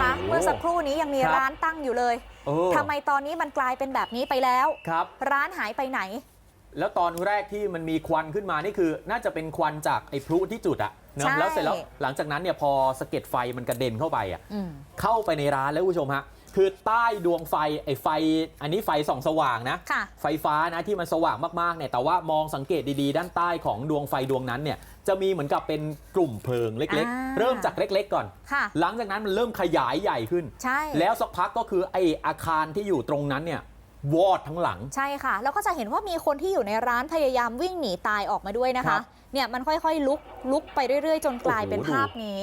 คะโอ้เมื่อสักครู่นี้ยังมีครับร้านตั้งอยู่เลยเออทำไมตอนนี้มันกลายเป็นแบบนี้ไปแล้วครับ ร้านหายไปไหน แล้วตอนแรกที่มันมีควันขึ้นมานี่คือ น่าจะเป็นควันจากไอ้พลุที่จุดอะเนอะใช่แล้วเสร็จแล้วหลังจากนั้นเนี่ยพอสะเก็ดไฟมันกระเด็นเข้าไปอะอืมเข้าไปในร้านแล้วคุณผู้ชมฮะ คือใต้ดวงไฟไอ้ไฟ อันนี้ไฟส่องสว่างนะ ค่ะ ไฟฟ้านะที่มันสว่างมากๆเนี่ยแต่ว่ามองสังเกตดีๆ ด้านใต้ของดวงไฟดวงนั้นเนี่ยจะมีเหมือนกับเป็นกลุ่มเพลิงเล็กอ่า ๆ เริ่มจากเล็กๆก่อน ค่ะ หลังจากนั้นมันเริ่มขยายใหญ่ขึ้น ใช่ แล้วสักพักก็คือไอ้อาคารที่อยู่ตรงนั้นเนี่ย วอดทั้งหลัง ใช่ค่ะ แล้วก็จะเห็นว่ามีคนที่อยู่ในร้านพยายามวิ่งหนีตายออกมาด้วยนะครัคะ บเนี่ยมันค่อยๆ ลุกลุกไปเรื่อยๆ จนกลายโอ้โหเป็นภาพนี้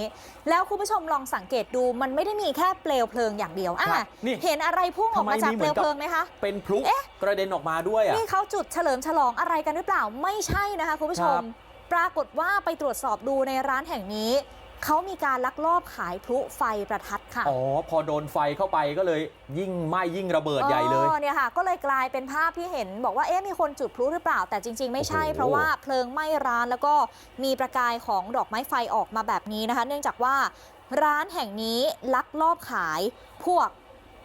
แล้วคุณผู้ชมลองสังเกตดูมันไม่ได้มีแค่เปลวเพลิงอย่างเดียวอะครับนี่เห็นอะไรพุ่งออกมาทำไมจากมีเหเปมืลอวนกับ เพลิงไหมคะ เป็นพลุเอ๊ะ กระเด็นออกมาด้วยอะ นี่เขาจุดเฉลิมฉลองอะไรกันหรือเปล่าไม่ใช่นะคะคุณผู้ชม ครับปรากฏว่าไปตรวจสอบดูในร้านแห่งนี้ เขามีการลักลอบขายพลุไฟประทัดค่ะ อ๋อ พอโดนไฟเข้าไปก็เลยยิ่งไหม้ยิ่งระเบิดใหญ่เลยอ๋อเนี่ยค่ะ ก็เลยกลายเป็นภาพที่เห็น บอกว่าเอ๊ะมีคนจุดพลุหรือเปล่า แต่จริง ๆ ไม่ใช่โอ้โหเพราะว่าเพลิงไหม้ร้านแล้วก็มีประกายของดอกไม้ไฟออกมาแบบนี้นะคะ เนื่องจากว่าร้านแห่งนี้ลักลอบขายพวก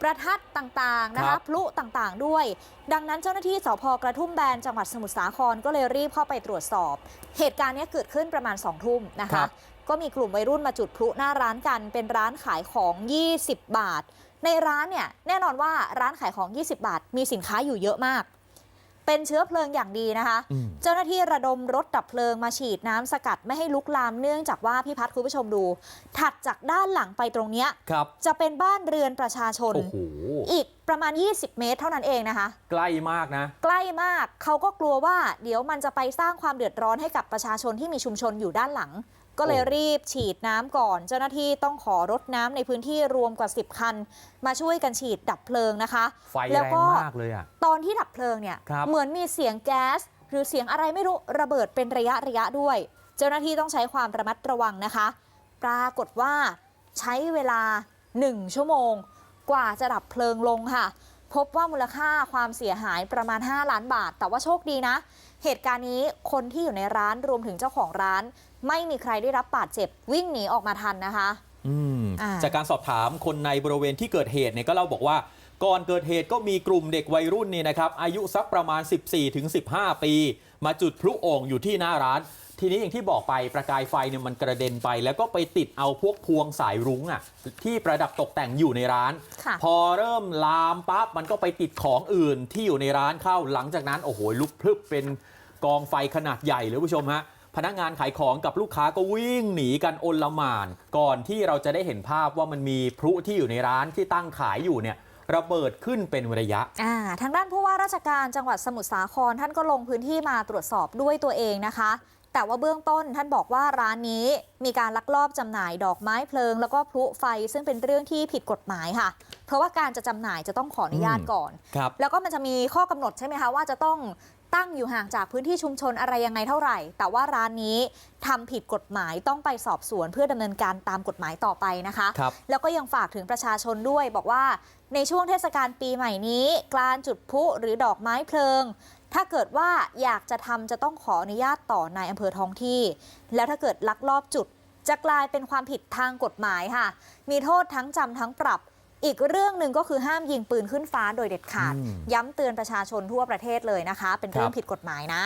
ประทัดต่างๆนะครัคะบพลุต่างๆ ด้วย ดังนั้นเจ้าหน้าที่สพกระทุ่มแบนจังหวัดสมุทรสาครก็เลยรีบเข้าไปตรวจสอบ เหตุการณ์เนี้ยเกิดขึ้นประมาณ2ทุ่มนะครัคะบ ก็มีกลุ่มวัยรุ่นมาจุดพลุหน้าร้านกัน เป็นร้านขายของ 20 บาท ในร้านเนี่ยแน่นอนว่าร้านขายของ 20 บาท มีสินค้าอยู่เยอะมาก เป็นเชื้อเพลิงอย่างดีนะคะอืมเจ้าหน้าที่ระดมรถดับเพลิงมาฉีดน้ำสกัดไม่ให้ลุกลามเนื่องจากว่าพี่พัดคุณผู้ชมดู ถัดจากด้านหลังไปตรงเนี้ยครับจะเป็นบ้านเรือนประชาชนโอ้โหอีกประมาณ 20 เมตรเท่านั้นเองนะคะ ใกล้มากนะ ใกล้มากเขาก็กลัวว่า เดี๋ยวมันจะไปสร้างความเดือดร้อนให้กับประชาชนที่มีชุมชนอยู่ด้านหลัง ก็เลยโอ้รีบฉีดน้ำก่อน เจ้าหน้าที่ต้องขอรถน้ำในพื้นที่รวมกว่า 10 คัน มาช่วยกันฉีดดับเพลิงนะคะไฟแล้แรวงก็มากเลยอะตอนที่ดับเพลิงเนี่ยครับเหมือนมีเสียงแก๊ส หรือเสียงอะไรไม่รู้ระเบิดเป็นระยะระยะด้วย เจ้าหน้าที่ต้องใช้ความระมัดระวังนะคะ ปรากฏว่าใช้เวลา 1 ชั่วโมง กว่าจะดับเพลิงลงค่ะ พบว่ามูลค่าความเสียหายประมาณ 5 ล้านบาท แต่ว่าโชคดีนะ เหตุการณ์นี้คนที่อยู่ในร้านรวมถึงเจ้าของร้าน ไม่มีใครได้รับบาดเจ็บวิ่งหนีออกมาทันนะคะ อืมอ่าจากการสอบถามคนในบริเวณที่เกิดเหตุเนี่ยก็เล่าบอกว่า ก่อนเกิดเหตุก็มีกลุ่มเด็กวัยรุ่นเนี่ยนะครับอายุสักประมาณ 14-15 ปี มาจุดพลุโอ่งอยู่ที่หน้าร้าน ทีนี้อย่างที่บอกไปประกายไฟเนี่ยมันกระเด็นไป แล้วก็ไปติดเอาพวกพวงสายรุ้งอะที่ประดับตกแต่งอยู่ในร้าน ค่ะ พอเริ่มลามปั๊บมันก็ไปติดของอื่นที่อยู่ในร้านเข้าหลังจากนั้น โอ้โหลุกพลึบเป็นกองไฟขนาดใหญ่เลยผู้ชมฮะพนักงานขายของกับลูกค้าก็วิ่งหนีกันโอลหม่าน ก่อนที่เราจะได้เห็นภาพว่ามันมีพลุที่อยู่ในร้านที่ตั้งขายอยู่เนี่ย ระเบิดขึ้นเป็นระยะอ่าทางด้านผู้ว่าราชการจังหวัดสมุทรสาครท่านก็ลงพื้นที่มาตรวจสอบด้วยตัวเองนะคะ แต่ว่าเบื้องต้นท่านบอกว่าร้านนี้มีการลักลอบจำหน่ายดอกไม้เพลิง แล้วก็พลุไฟซึ่งเป็นเรื่องที่ผิดกฎหมายค่ะ เพราะว่าการจะจำหน่ายจะต้องขออนุญาตอืมก่อนครับแล้วก็มันจะมีข้อกำหนดใช่ไหมคะว่าจะต้องตั้งอยู่ห่างจากพื้นที่ชุมชนอะไรยังไงเท่าไหร่ แต่ว่าร้านนี้ทำผิดกฎหมายต้องไปสอบสวนเพื่อดำเนินการตามกฎหมายต่อไปนะคะครับแล้วก็ยังฝากถึงประชาชนด้วยบอกว่าในช่วงเทศกาลปีใหม่นี้การจุดพลุหรือดอกไม้เพลิง ถ้าเกิดว่าอยากจะทำจะต้องขออนุญาตต่อนายอำเภอท้องที่ แล้วถ้าเกิดลักลอบจุด จะกลายเป็นความผิดทางกฎหมายค่ะ มีโทษทั้งจำทั้งปรับ อีกเรื่องหนึ่งก็คือห้ามยิงปืนขึ้นฟ้าโดยเด็ดขาดอืมย้ำเตือนประชาชนทั่วประเทศเลยนะคะ เป็นเรื่อคงรับผิดกฎหมายนะ